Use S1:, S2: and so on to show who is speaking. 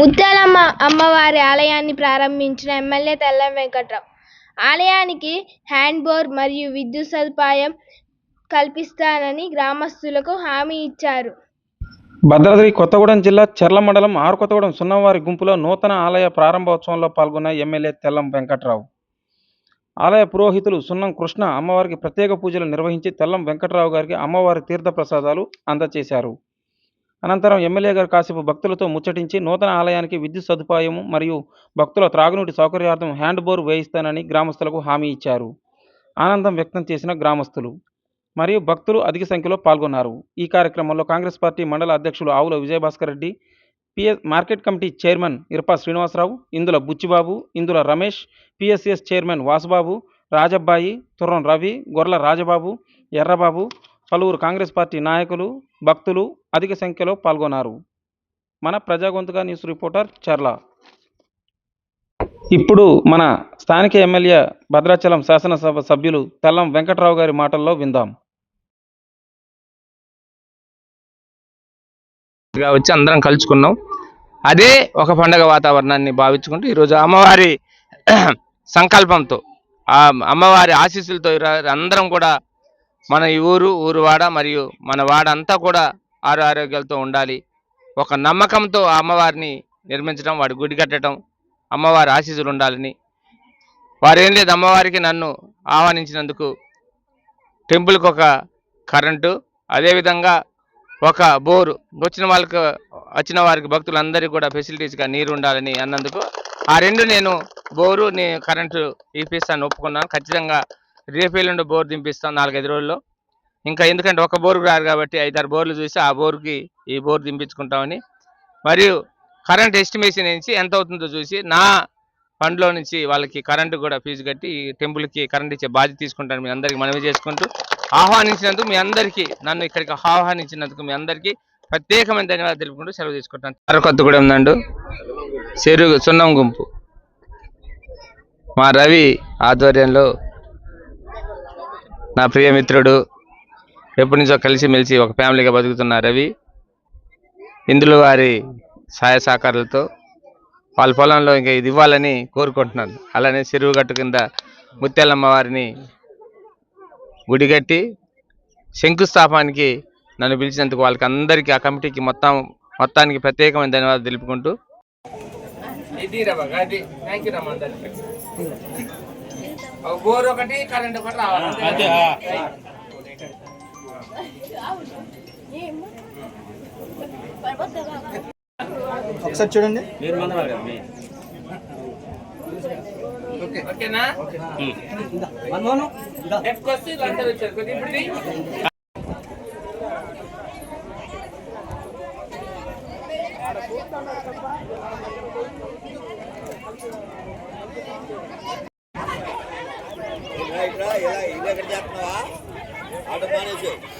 S1: ముత్యాలమ్మ అమ్మవారి ఆలయాన్ని ప్రారంభించిన ఎమ్మెల్యే తెల్లం వెంకట్రావు. ఆలయానికి హ్యాండ్ బోర్ మరియు విద్యుత్ సదుపాయం కల్పిస్తానని గ్రామస్తులకు హామీ ఇచ్చారు.
S2: భద్రాద్రి కొత్తగూడెం జిల్లా చెర్ల మండలం ఆరు కొత్తగూడెం సున్నవారి గుంపులో నూతన ఆలయ ప్రారంభోత్సవంలో పాల్గొన్న ఎమ్మెల్యే తెల్లం వెంకట్రావు. ఆలయ పురోహితులు సున్నం కృష్ణ అమ్మవారికి ప్రత్యేక పూజలు నిర్వహించి తెల్లం వెంకట్రావు గారికి అమ్మవారి తీర్థ ప్రసాదాలు అందజేశారు అనంతరం ఎమ్మెల్యే గారు కాసేపు భక్తులతో ముచ్చటించి నూతన ఆలయానికి విద్యుత్ సదుపాయం మరియు భక్తుల త్రాగునీటి సౌకర్యార్థం హ్యాండ్ బోర్ వేయిస్తానని గ్రామస్తులకు హామీ ఇచ్చారు. ఆనందం వ్యక్తం చేసిన గ్రామస్తులు మరియు భక్తులు అధిక సంఖ్యలో పాల్గొన్నారు. ఈ కార్యక్రమంలో కాంగ్రెస్ పార్టీ మండల అధ్యక్షులు Avula Vijayabhaskar Reddy PS market committee chairman Irapa Srinivasarao Indula Buchibabu Indula Ramesh PSS chairman Vasubabu Rajabbayi Turram Ravi Gorla Rajababu Errababu పలువురు కాంగ్రెస్ పార్టీ నాయకులు భక్తులు అధిక సంఖ్యలో పాల్గొన్నారు. మన ప్రజాగొంతుగా న్యూస్ రిపోర్టర్ చర్ల. ఇప్పుడు మన స్థానిక ఎమ్మెల్యే భద్రాచలం శాసనసభ సభ్యులు తెల్లం వెంకట్రావు గారి మాటల్లో విందాం.
S3: వచ్చి అందరం కలుసుకున్నాం అదే ఒక పండగ వాతావరణాన్ని భావించుకుంటూ ఈరోజు అమ్మవారి సంకల్పంతో ఆ అమ్మవారి ఆశీస్సులతో అందరం కూడా మన ఈ ఊరు ఊరు వాడ మరియు మన వాడ అంతా కూడా ఆరు ఆరోగ్యాలతో ఉండాలి. ఒక నమ్మకంతో ఆ అమ్మవారిని నిర్మించడం వాడి గుడి కట్టడం అమ్మవారి ఆశీస్సులు ఉండాలని. వారేం లేదు అమ్మవారికి నన్ను ఆహ్వానించినందుకు టెంపుల్కి ఒక కరెంటు అదేవిధంగా ఒక బోరు. వచ్చిన వాళ్ళకి వచ్చిన వారికి భక్తులందరికీ కూడా ఫెసిలిటీస్గా నీరు ఉండాలని అన్నందుకు ఆ రెండు నేను బోరు నీ కరెంటు ఇప్పిస్తాను ఒప్పుకున్నాను. ఖచ్చితంగా రేపేళ్ళుండి బోర్ దింపిస్తాం నాలుగైదు రోజుల్లో. ఇంకా ఎందుకంటే ఒక బోరు రాదు కాబట్టి ఐదారు బోర్లు చూసి ఆ బోర్కి ఈ బోర్ దింపించుకుంటామని. మరియు కరెంట్ ఎస్టిమేషన్ నుంచి ఎంత అవుతుందో చూసి నా ఫండ్లో నుంచి వాళ్ళకి కరెంటు కూడా ఫీజు కట్టి ఈ టెంపుల్కి కరెంట్ ఇచ్చే బాధ్యత తీసుకుంటాను మీ అందరికీ మనవి చేసుకుంటూ ఆహ్వానించినందుకు మీ అందరికీ నన్ను ఇక్కడికి ఆహ్వానించినందుకు మీ అందరికీ ప్రత్యేకమైన ధన్యవాదాలు తెలుపుకుంటూ సెలవు తీసుకుంటాను. అరకొత్తగూడెం నండు చెరుగు సున్నం గుంపు. మా రవి ఆధ్వర్యంలో నా ప్రియ మిత్రుడు ఎప్పటి నుంచో కలిసిమెలిసి ఒక ఫ్యామిలీగా బతుకుతున్న రవి ఇందులో వారి సహాయ సహకారాలతో వాళ్ళ పొలంలో ఇంకా ఇది ఇవ్వాలని కోరుకుంటున్నాను. అలానే చెరువు గట్టు కింద ముత్యాలమ్మ వారిని గుడి కట్టి శంకుస్థాపనకి నన్ను పిలిచినందుకు వాళ్ళకి అందరికీ ఆ కమిటీకి మొత్తం మొత్తానికి ప్రత్యేకమైన ధన్యవాదాలు తెలుపుకుంటూ. బోర్ ఒకటి కరెంట్ ఒకటి రావాలి.
S4: ఒకసారి చూడండి.
S3: ఓకేనా? కొద్దిగా ఇప్పుడు. છે